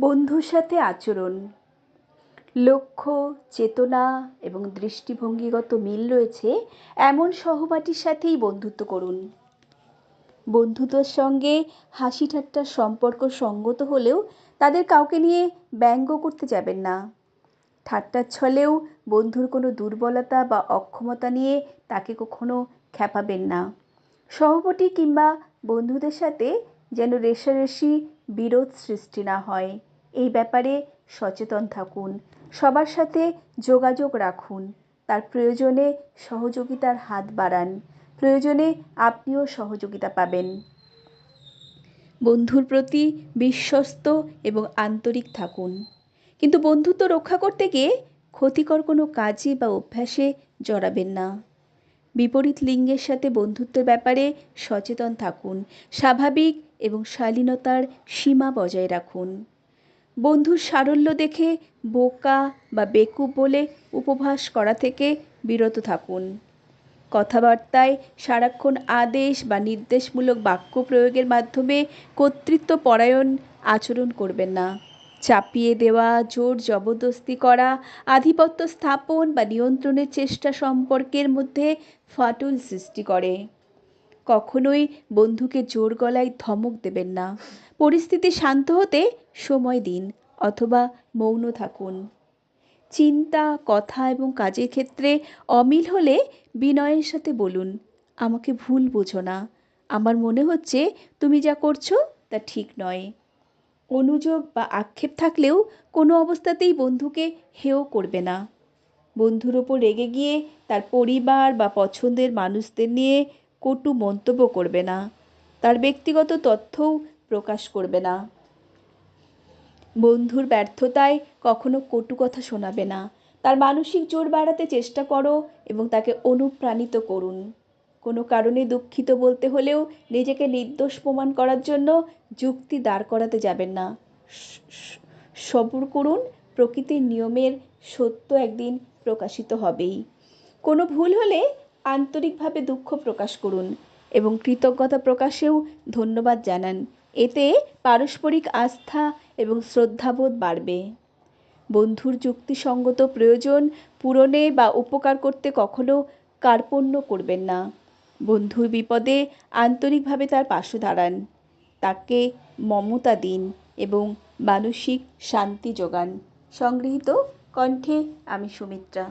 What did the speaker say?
বন্ধুর সাথে আচরণ। লক্ষ্য, চেতনা এবং দৃষ্টিভঙ্গিগত মিল রয়েছে এমন সহপাঠীর সাথেই বন্ধুত্ব করুন। বন্ধুদের সঙ্গে হাসি ঠাট্টার সম্পর্ক সঙ্গত হলেও তাদের কাউকে নিয়ে ব্যঙ্গ করতে যাবেন না। ঠাট্টার ছলেও বন্ধুর কোনো দুর্বলতা বা অক্ষমতা নিয়ে তাকে কখনো খ্যাপাবেন না। সহপাঠী কিংবা বন্ধুদের সাথে যেন রেষারেষি বিরোধ সৃষ্টি না হয়। এই ব্যাপারে সচেতন থাকুন। সবার সাথে যোগাযোগ রাখুন। তার প্রয়োজনে সহযোগিতার হাত বাড়ান। প্রয়োজনে আপনিও সহযোগিতা পাবেন। বন্ধুর প্রতি বিশ্বস্ত এবং আন্তরিক থাকুন। কিন্তু বন্ধুত্ব রক্ষা করতে গিয়ে ক্ষতিকর কোনো কাজে বা অভ্যাসে জড়াবেন না। বিপরীত লিঙ্গের সাথে বন্ধুত্বের ব্যাপারে সচেতন থাকুন, স্বাভাবিক এবং শালীনতার সীমা বজায় রাখুন। বন্ধুর সারল্য দেখে বোকা বা বেকুব বলে উপভাস করা থেকে বিরত থাকুন। কথাবার্তায় সারাক্ষণ আদেশ বা নির্দেশমূলক বাক্য প্রয়োগের মাধ্যমে কর্তৃত্ব পরায়ণ আচরণ করবেন না। চাপিয়ে দেওয়া, জোর জবরদস্তি করা, আধিপত্য স্থাপন বা নিয়ন্ত্রণের চেষ্টা সম্পর্কের মধ্যে ফাটল সৃষ্টি করে। কখনোই বন্ধুকে জোর গলায় ধমক দেবেন না। পরিস্থিতি শান্ত হতে সময় দিন অথবা মৌন থাকুন। চিন্তা, কথা এবং কাজের ক্ষেত্রে অমিল হলে বিনয়ের সাথে বলুন, আমাকে ভুল বোঝো না। আমার মনে হচ্ছে তুমি যা করছ তা ঠিক নয়। অনুযোগ বা আক্ষেপ থাকলেও কোনো অবস্থাতেই বন্ধুকে হেয় করবে না। বন্ধুর ওপর রেগে গিয়ে তার পরিবার বা পছন্দের মানুষদের নিয়ে কটু মন্তব্য করবে না। তার ব্যক্তিগত তথ্যও প্রকাশ করবে না। বন্ধুর ব্যর্থতায় কখনো কটু কথা শোনাবে না। তার মানসিক জোর বাড়াতে চেষ্টা করো এবং তাকে অনুপ্রাণিত করুন। কোনো কারণে দুঃখিত বলতে হলেও নিজেকে নির্দোষ প্রমাণ করার জন্য যুক্তি দাঁড় করাতে যাবেন না। সবুর করুন প্রকৃতির নিয়মের সত্য একদিন প্রকাশিত হবেই। কোনো ভুল হলে আন্তরিকভাবে দুঃখ প্রকাশ করুন এবং কৃতজ্ঞতা প্রকাশেও ধন্যবাদ জানান। এতে পারস্পরিক আস্থা এবং শ্রদ্ধাবোধ বাড়বে। বন্ধুর যুক্তিসঙ্গত প্রয়োজন পূরণে বা উপকার করতে কখনো কার্পণ্য করবেন না। বন্ধুর বিপদে আন্তরিকভাবে তার পাশে দাঁড়ান। তাকে মমতা দিন এবং মানসিক শান্তি যোগান। সংগৃহীত কণ্ঠে আমি সুমিত্রা।